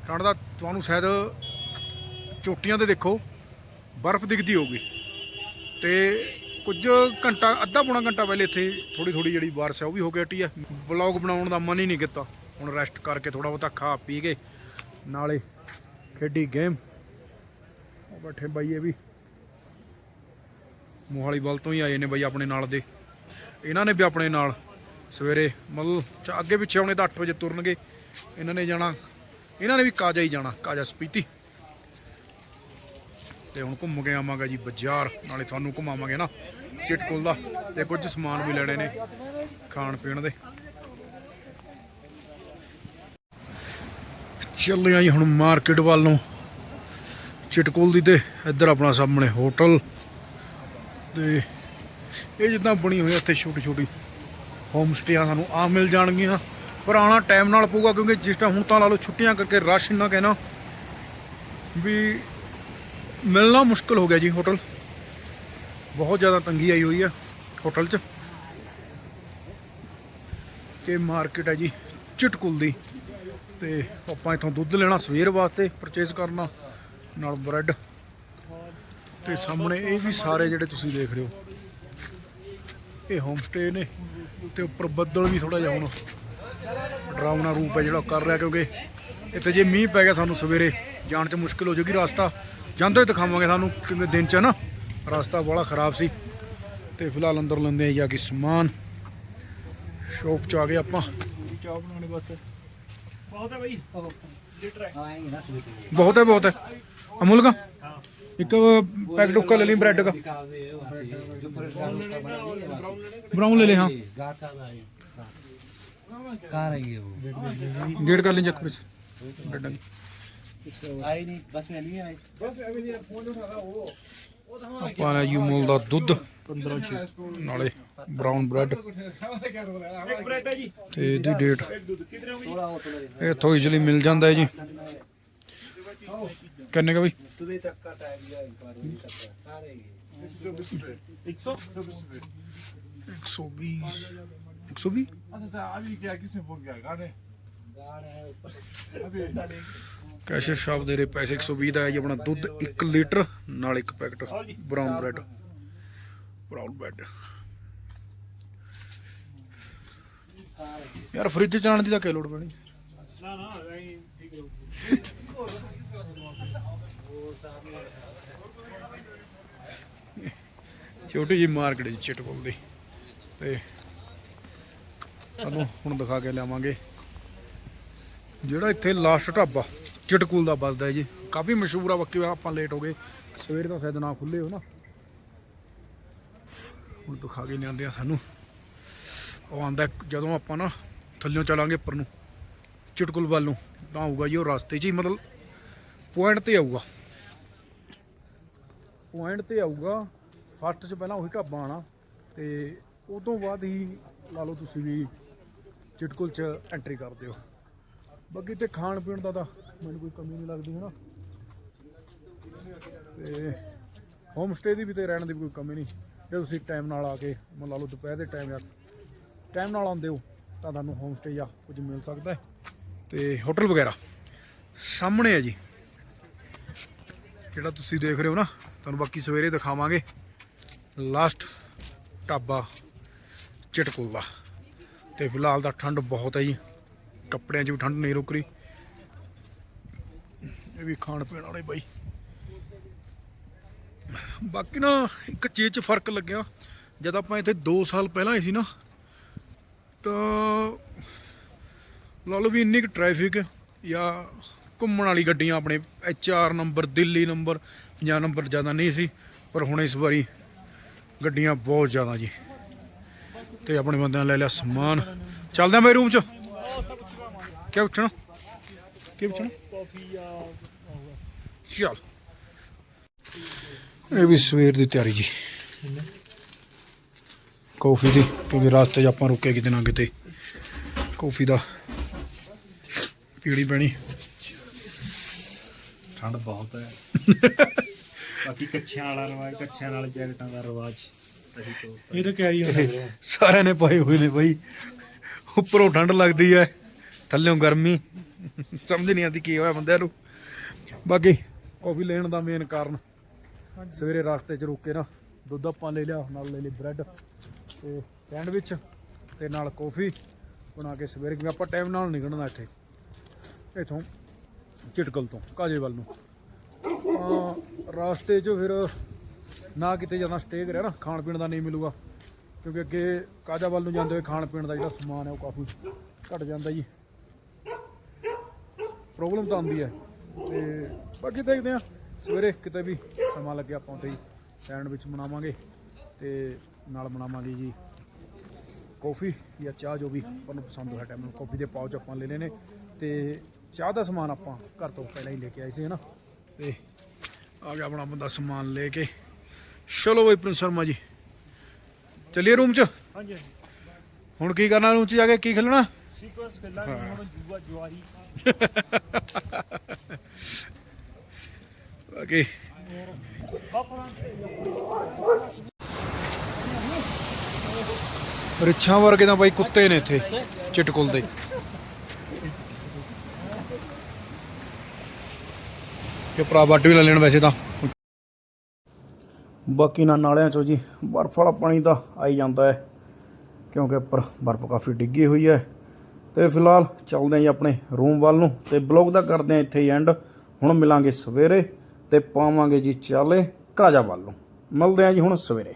Speaker 1: ਠੰਡ ਦਾ ਤੁਹਾਨੂੰ ਸ਼ਾਇਦ ਚੋਟੀਆਂ ਤੇ ਦੇਖੋ, ਬਰਫ਼ ਦਿਖਦੀ ਹੋਊਗੀ। ਤੇ ਕੁਝ ਘੰਟਾ, ਅੱਧਾ ਪੌਣਾ ਘੰਟਾ ਪਹਿਲੇ ਇੱਥੇ ਥੋੜੀ ਥੋੜੀ ਜਿਹੜੀ ਬਾਰਿਸ਼ ਹੈ ਉਹ ਵੀ ਹੋ ਕੇ ਹਟੀ ਹੈ ਵਲੌਗ ਬਣਾਉਣ ਦਾ ਮਨ ਹੀ ਨਹੀਂ ਕੀਤਾ। ਹੁਣ ਰੈਸਟ ਕਰਕੇ ਥੋੜਾ ਬਹੁਤਾ ਖਾ ਪੀ ਕੇ ਨਾਲੇ ਖੇਡੀ ਗੇਮ। ਉਹ ਬੈਠੇ ਬਾਈ ਇਹ ਵੀ। ਮੋਹਾਲੀ ਵੱਲ ਤੋਂ ਹੀ ਆਏ ਨੇ ਬਾਈ ਆਪਣੇ ਨਾਲ ਦੇ। ਇਹਨਾਂ ਨੇ ਵੀ ਆਪਣੇ ਨਾਲ ਸਵੇਰੇ ਮਤਲਬ ਅੱਗੇ ਪਿੱਛੇ ਆਉਣੇ ਤਾਂ 8 ਵਜੇ ਤੁਰਨਗੇ। ਇਹਨਾਂ ਨੇ ਜਾਣਾ, ਇਹਨਾਂ ਨੇ ਵੀ ਕਾਜਾ ਹੀ ਜਾਣਾ, ਕਾਜਾ ਸਪੀਤੀ। ਤੇ ਹੁਣ ਘੁੰਮ ਕੇ ਆਵਾਂਗਾ ਜੀ ਬਾਜ਼ਾਰ, ਨਾਲੇ ਤੁਹਾਨੂੰ ਘੁਮਾਵਾਂਗੇ ਨਾ ਚਿਟਕੁਲ ਦਾ ਤੇ ਕੁਝ ਸਮਾਨ ਵੀ ਲੈਣੇ ਨੇ ਖਾਣ ਪੀਣ ਦੇ। ਚੱਲੇ ਆ ਜੀ ਹੁਣ ਮਾਰਕੀਟ ਵੱਲ ਨੂੰ। ਚਿਟਕੁਲ ਦੀ ਤੇ ਇੱਧਰ ਆਪਣਾ ਸਾਹਮਣੇ ਹੋਟਲ। ਤੇ ਇਹ ਜਿੱਦਾਂ ਬਣੀ ਹੋਈ ਆ ਇੱਥੇ ਛੋਟੀ ਛੋਟੀ ਹੋਮ ਸਟੇਆਂ ਸਾਨੂੰ ਆ ਮਿਲ ਜਾਣਗੀਆਂ। ਪਰ ਆਉਣਾ ਟਾਈਮ ਨਾਲ ਪਊਗਾ ਕਿਉਂਕਿ ਜਿਸ ਟਾਈਮ ਹੁਣ ਤਾਂ ਲਾ ਲਓ ਛੁੱਟੀਆਂ ਕਰਕੇ ਰਸ਼ ਇੰਨਾ ਕਹਿਣਾ ਵੀ ਮਿਲਣਾ ਮੁਸ਼ਕਲ ਹੋ ਗਿਆ ਜੀ ਹੋਟਲ। ਬਹੁਤ ਜ਼ਿਆਦਾ ਤੰਗੀ ਆਈ ਹੋਈ ਆ ਹੋਟਲ 'ਚ। ਤੇ ਮਾਰਕੀਟ ਹੈ ਜੀ ਚਟਕੁਲ ਦੀ। ਤੇ ਆਪਾਂ ਇਥੋਂ ਦੁੱਧ ਲੈਣਾ, ਸਵੇਰ ਵਾਸਤੇ ਪਰਚੇਸ ਕਰਨਾ, ਨਾਲ ਬ੍ਰੈਡ ਤੇ ਸਾਹਮਣੇ ਇਹ ਵੀ ਸਾਰੇ ਜਿਹੜੇ ਤੁਸੀਂ ਦੇਖ ਰਹੇ ਹੋ। ਇਹ ਹੋਮ ਸਟੇ ਨੇ ਤੇ ਉੱਪਰ ਬੱਦਲ ਵੀ ਥੋੜਾ ਜਿਹਾ ਹੁਣ ਡਰਾਉਣਾ ਰੂਪ ਹੈ ਜਿਹੜਾ ਕਰ ਰਿਹਾ ਕਿਉਂਕਿ ਇੱਥੇ ਜੇ ਮੀਂਹ ਪੈ ਗਿਆ ਸਾਨੂੰ ਸਵੇਰੇ ਜਾਣ 'ਚ ਮੁਸ਼ਕਲ ਹੋ ਜਾਊਗੀ ਰਸਤਾ। ਜਾਂਦੇ ਦਿਖਾਵਾਂਗੇ ਸਾਨੂੰ ਕਿਉਂਕਿ ਦਿਨ 'ਚ ਨਾ ਰਸਤਾ ਬੜਾ ਖਰਾਬ ਸੀ। ਤੇ ਫਿਲਹਾਲ ਅੰਦਰ ਲੰਦੇ ਆ ਜਾ ਕੇ ਸਮਾਨ। ਸ਼ੋਪ 'ਚ ਆ ਗਏ ਆਪਾਂ। ਚਾਹ ਬਣਾਉਣੇ
Speaker 2: ਬਹੁਤ ਹੈ
Speaker 1: ਬਹੁਤ ਹੈ ਬਹੁਤ ਅਮੁਲ ਕਾ? ਇੱਕ ਪੈਕਟ ਉੱਕਾ ਲੈ ਲਈ ਬ੍ਰੈਡ का
Speaker 3: निकाल रहे हैं वहाँ से जो पुरस्कार उसका बना लिए वहाँ से।
Speaker 1: ਬਰਾਊਨ ਲੈ ਲੈ ਹਾਂ
Speaker 3: गार्ड साहब आए हाँ। कहाँ रही है वो
Speaker 1: ਗੇਟ ਕਰ ਲਈ ਚੱਕ ਵਿੱਚ ਬ੍ਰੈਡਾਂ ਦੀ
Speaker 3: आई नहीं बस में नहीं आई
Speaker 1: ਆਪਾਂ ਲੈ ਯੂ ਮੁੱਲ ਦਾ ਦੁੱਧ 15 ਛੇ ਨਾਲੇ ਬਰਾਊਨ ਬ੍ਰੈਡ
Speaker 2: ਇੱਕ ਬ੍ਰੈਡ ਹੈ ਜੀ
Speaker 1: ਤੇ ਇਹਦੀ ਡੇਟ
Speaker 2: ਕਿਤਨੇ ਹੋਗੀ
Speaker 3: थोड़ा हो थोड़ा
Speaker 1: ਇਹ ਇੱਥੋਂ ਇਜ਼ੀਲੀ ਮਿਲ ਜਾਂਦਾ ਹੈ ਜੀ ਕਿੰਨੇ का ਬਈ
Speaker 3: सुबह तक का टाइम दिया एक बार वही तक का कहाँ रही है
Speaker 2: 100
Speaker 1: 120 120
Speaker 3: गार्ड है ऊपर
Speaker 1: ਕੈਸ਼ੀਅਰ ਸ਼ਾਪ ਦੇ ਰੇ ਪੈਸੇ 120 ਦਾ ਹੈ ਜੀ ਆਪਣਾ ਦੁੱਧ 1 ਲੀਟਰ ਨਾਲ ਇੱਕ packet brown bread brown bread ਯਾਰ ਫ੍ਰਿਜ ਚ ਆਣ ਦੀ ਤਾਂ ਕੀ ਲੋੜ ਪੈਣੀ
Speaker 2: ਨਾ ਨਾ ਐਂ ਠੀਕ ਹੈ
Speaker 1: ਛੋਟੀ ਜੀ ਮਾਰਕੀਟ ਜੀ ਚਟਕੁਲ ਦੀ ਤੇ ਤੁਹਾਨੂੰ ਹੁਣ ਦਿਖਾ ਕੇ ਲਿਆਵਾਂਗੇ। ਜਿਹੜਾ ਇੱਥੇ ਲਾਸਟ ਢਾਬਾ, ਚਟਕੁਲ ਦਾ ਵੱਜਦਾ ਜੀ। ਕਾਫੀ ਮਸ਼ਹੂਰ ਆ, ਬਾਕੀ ਆਪਾਂ ਲੇਟ ਹੋ ਗਏ। ਸਵੇਰੇ ਤਾਂ ਸ਼ਾਇਦ ਨਾ ਖੁੱਲੇ ਹੋ ਨਾ। ਹੁਣ ਦਿਖਾ ਕੇ ਲਿਆਂਦੇ ਆ ਸਾਨੂੰ। ਉਹ ਆਂਦਾ, ਜਦੋਂ ਆਪਾਂ ਨਾ ਥੱਲਿਓਂ ਚਲਾਂਗੇ ਉੱਪਰ ਨੂੰ ਚਟਕੁਲ ਵੱਲ ਨੂੰ, ਤਾਂ ਆਊਗਾ ਜੀ ਉਹ ਰਸਤੇ 'ਚ ਹੀ, ਮਤਲਬ ਪੁਆਇੰਟ ਤੇ ਆਊਗਾ। ਪੁਆਇੰਟ ਤੇ ਆਊਗਾ। ਫਸਟ 'ਚ ਪਹਿਲਾਂ ਉਹੀ ਢਾਬਾ ਆਣਾ ਤੇ ਉਹ ਤੋਂ ਬਾਅਦ ਹੀ ਲਾ ਲਓ ਤੁਸੀਂ ਵੀ ਚਿਟਕੁਲ 'ਚ ਐਂਟਰੀ ਕਰਦੇ ਹੋ ਬਾਕੀ ਤੇ ਖਾਣ ਪੀਣ ਦਾ ਤਾਂ ਮੈਨੂੰ ਕੋਈ ਕਮੀ ਨਹੀਂ ਲੱਗਦੀ ਹੈ ਨਾ ਤੇ ਹੋਮ ਸਟੇ ਦੀ ਵੀ ਤੇ ਰਹਿਣ ਦੀ ਵੀ ਕੋਈ ਕਮੀ ਨਹੀਂ। ਜੇ ਤੁਸੀਂ ਟਾਈਮ ਨਾਲ ਆ ਕੇ ਮੰਨ ਲਾ ਲਓ ਦੁਪਹਿਰ ਦੇ ਟਾਈਮ ਜਾਂ ਟਾਈਮ ਨਾਲ ਆਉਂਦੇ ਹੋ, ਤਾਂ ਤੁਹਾਨੂੰ ਹੋਮ ਸਟੇ ਜਾਂ ਕੁਝ ਮਿਲ ਸਕਦਾ ਹੈ। ਤੇ ਹੋਟਲ ਵਗੈਰਾ ਸਾਹਮਣੇ ਹੈ ਜੀ। ਜਿਹੜਾ ਤੁਸੀਂ ਦੇਖ ਰਹੇ ਹੋ ਨਾ, ਤੁਹਾਨੂੰ ਬਾਕੀ ਸਵੇਰੇ ਦਿਖਾਵਾਂਗੇ। ਲਾਸਟ ਢਾਬਾ ਚਟਕੁਲ। ਦਾ ਤੇ ਫਿਲਹਾਲ ਤਾਂ ਠੰਡ ਬਹੁਤ ਹੈ ਜੀ। ਕੱਪੜਿਆਂ 'ਚ ਵੀ ਠੰਡ ਨਹੀਂ ਰੁਕ ਰਹੀ। ਇਹ ਵੀ ਖਾਣ ਪੀਣ ਵਾਲੇ ਬਾਈ। ਬਾਕੀ ਨਾ ਇੱਕ ਚੀਜ਼ 'ਚ ਫ਼ਰਕ ਲੱਗਿਆ। ਜਦ ਆਪਾਂ ਇੱਥੇ 2 ਸਾਲ ਪਹਿਲਾਂ ਆਏ ਸੀ ਨਾ, ਤਾਂ ਲਾ ਲਓ ਵੀ ਇੰਨੀ ਕੁ ਟ੍ਰੈਫਿਕ ਜਾਂ ਘੁੰਮਣ ਵਾਲੀ ਗੱਡੀਆਂ ਆਪਣੇ H R number Delhi number 50 number ਜ਼ਿਆਦਾ ਨਹੀਂ ਸੀ, ਪਰ ਹੁਣ ਇਸ ਵਾਰੀ ਗੱਡੀਆਂ ਬਹੁਤ ਜ਼ਿਆਦਾ ਜੀ। ਤੇ ਆਪਣੇ ਬੰਦਿਆਂ ਨੇ ਲੈ ਲਿਆ ਸਮਾਨ। ਚੱਲਦੇ ਆ ਮੇਰੇ ਰੂਮ 'ਚ। ਕੀ ਪੁੱਛਣਾ? ਕੀ ਪੁੱਛਣਾ? ਚੱਲ। ਇਹ ਵੀ ਸਵੇਰ ਦੀ ਤਿਆਰੀ ਜੀ। ਕਾਫੀ ਦੀ, ਕਿਉਂਕਿ ਰਾਸਤੇ 'ਚ ਆਪਾਂ ਰੁਕੇ ਕਿਤੇ ਨਾ ਕਿਤੇ। ਕਾਫੀ ਦਾ ਪੀੜੀ ਪੈਣੀ।
Speaker 3: ਠੰਡ ਬਹੁਤ ਹੈ। ਬਾਕੀ ਕੱਛਿਆਂ ਵਾਲਾ ਰਿਵਾਜ ਕੱਛਿਆਂ ਨਾਲ ਜੈਕਟਾਂ ਦਾ ਰਿਵਾਜ ਇਹ ਤਾਂ ਕੈਰੀ ਹੋ ਸਕਦਾ
Speaker 1: ਸਾਰਿਆਂ ਨੇ ਪਾਏ ਹੋਏ ਨੇ ਬਾਈ। ਉੱਪਰੋਂ ਠੰਡ ਲੱਗਦੀ ਹੈ ਥੱਲੇੋਂ ਗਰਮੀ। ਸਮਝ ਨਹੀਂ ਆਉਂਦੀ ਕੀ ਹੋਇਆ ਬੰਦਿਆਂ ਨੂੰ। ਬਾਕੀ ਕੌਫੀ ਲੈਣ ਦਾ ਮੇਨ ਕਾਰਨ ਸਵੇਰੇ ਰਸਤੇ 'ਚ ਰੁਕੇ ਨਾ ਦੁੱਧ ਆਪਾਂ ਲੈ ਲਿਆ ਨਾਲ ਲੈ ਲਈ ਬ੍ਰੈਡ ਤੇ ਸੈਂਡਵਿਚ ਤੇ ਨਾਲ ਕੌਫੀ ਬਣਾ ਕੇ ਸਵੇਰੇ ਕਿਉਂਕਿ ਆਪਾਂ ਟਾਈਮ ਨਾਲ ਨਿਕਲਣਾ ਇੱਥੇ। ਇੱਥੋਂ ਚਿਟਕਲ ਤੋਂ, ਕਾਜੇ ਵੱਲ ਨੂੰ। ਤਾਂ ਰਾਸਤੇ 'ਚ ਫਿਰ ਨਾ ਕਿਤੇ ਜ਼ਿਆਦਾ ਸਟੇ ਕਰਿਆ ਨਾ, ਖਾਣ ਪੀਣ ਦਾ ਨਹੀਂ ਮਿਲੂਗਾ। ਕਿਉਂਕਿ ਅੱਗੇ ਕਾਜਾ ਵੱਲ ਨੂੰ ਜਾਂਦੇ ਹੋਏ ਖਾਣ ਪੀਣ ਦਾ ਜਿਹੜਾ ਸਮਾਨ ਹੈ ਉਹ ਕਾਫੀ ਘਟ ਜਾਂਦਾ ਜੀ। ਪ੍ਰੋਬਲਮ ਤਾਂ ਆਉਂਦੀ ਹੈ। ਤੇ ਬਾਕੀ ਦੇਖਦੇ ਆ ਸਵੇਰੇ ਕਿਤੇ ਵੀ ਸਮਾਂ ਲੱਗਿਆ ਆਪਾਂ ਉੱਥੇ ਹੀ ਸੈਂਡਵਿਚ ਬਣਾਵਾਂਗੇ ਤੇ ਨਾਲ ਬਣਾਵਾਂਗੇ ਜੀ ਕੌਫੀ ਜਾਂ ਚਾਹ ਜੋ ਵੀ ਆਪਾਂ ਨੂੰ ਪਸੰਦ ਹੋਇਆ ਟਾਈਮ ਨੂੰ ਕੌਫੀ ਦੇ ਪਾਉਚ ਆਪਾਂ ਲੈ ਲਏ ਨੇ ਤੇ ਚਾਹ ਦਾ ਸਮਾਨ ਆਪਾਂ ਘਰ ਤੋਂ ਪਹਿਲਾਂ ਹੀ ਲੈ ਕੇ ਆਏ ਸੀ ਹਨਾ ਤੇ ਆ ਗਿਆ ਆਪਣਾ ਬੰਦਾ ਸਮਾਨ ਲੈ ਕੇ। ਚਲੋ ਬਈ ਪ੍ਰਿੰਸ ਸ਼ਰਮਾ ਜੀ ਚੱਲੀਏ ਰੂਮ 'ਚ?
Speaker 3: ਹਾਂਜੀ
Speaker 1: ਹੁਣ ਕੀ ਕਰਨਾ ਰੂਮ 'ਚ ਜਾ ਕੇ? ਕੀ ਖੇਲਣਾ?
Speaker 3: ਸੀਕੁਐਂਸ ਖੇਲਾਂਗੇ ਹੁਣ ਜੂਆ ਜੁਆਰੀ
Speaker 1: ਬਾਕੀ। ਰਿੱਛਾਂ ਵਰਗੇ ਤਾਂ ਬਾਈ ਕੁੱਤੇ ਨੇ ਇੱਥੇ ਚਿਟਕੁਲ ਦੇ ਕਿ ਭਰਾ ਵੱਟ ਵੀ ਲੈ ਲੈਣ ਵੈਸੇ ਤਾਂ। ਬਾਕੀ ਨਾ ਨਾਲਿਆਂ ਚੋਂ ਜੀ, ਬਰਫ਼ ਵਾਲਾ ਪਾਣੀ ਤਾਂ ਆਈ ਜਾਂਦਾ ਹੈ, ਕਿਉਂਕਿ ਉੱਪਰ ਬਰਫ਼ ਕਾਫੀ ਡਿੱਗੀ ਹੋਈ ਹੈ। ਤੇ ਫਿਲਹਾਲ ਚੱਲਦੇ ਹਾਂ ਜੀ ਆਪਣੇ ਰੂਮ ਵੱਲ ਨੂੰ, ਤੇ ਬਲੌਗ ਦਾ ਕਰਦੇ ਹਾਂ ਇੱਥੇ ਹੀ ਐਂਡ ਹੁਣ ਮਿਲਾਂਗੇ ਸਵੇਰੇ, ਤੇ ਪਾਵਾਂਗੇ ਜੀ ਚਾਲੇ ਕਾਜਾ ਵੱਲ ਨੂੰ। ਮਿਲਦੇ ਹਾਂ ਜੀ ਹੁਣ ਸਵੇਰੇ।